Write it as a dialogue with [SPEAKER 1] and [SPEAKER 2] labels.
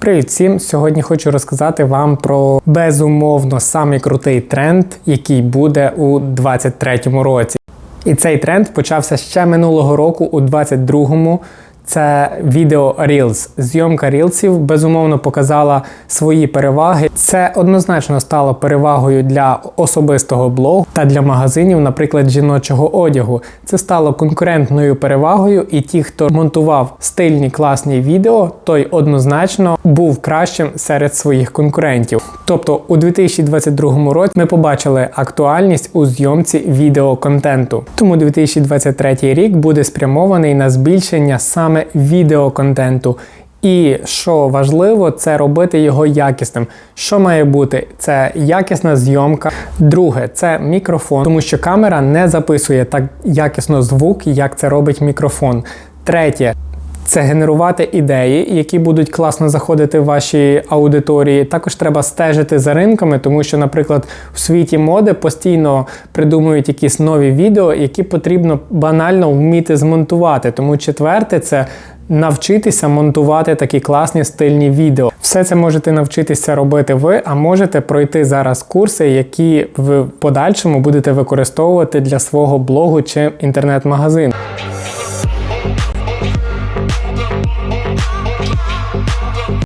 [SPEAKER 1] Привіт всім! Сьогодні хочу розказати вам про безумовно самий крутий тренд, який буде у 2023 році. І цей тренд почався ще минулого року, у 2022-му. Це відео Reels. Зйомка рілсів безумовно показала свої переваги. Це однозначно стало перевагою для особистого блогу та для магазинів, наприклад, жіночого одягу. Це стало конкурентною перевагою, і ті, хто монтував стильні класні відео, той однозначно був кращим серед своїх конкурентів. Тобто у 2022 році ми побачили актуальність у зйомці відеоконтенту. Тому 2023 рік буде спрямований на збільшення саме відеоконтенту. І що важливо, це робити його якісним. Що має бути? Це якісна зйомка. Друге, це мікрофон, тому що камера не записує так якісно звук, як це робить мікрофон. Третє. Це генерувати ідеї, які будуть класно заходити в ваші аудиторії. Також треба стежити за ринками, тому що, наприклад, в світі моди постійно придумують якісь нові відео, які потрібно банально вміти змонтувати. Тому четверте це навчитися монтувати такі класні стильні відео. Все це можете навчитися робити ви, а можете пройти зараз курси, які в подальшому будете використовувати для свого блогу чи інтернет-магазину.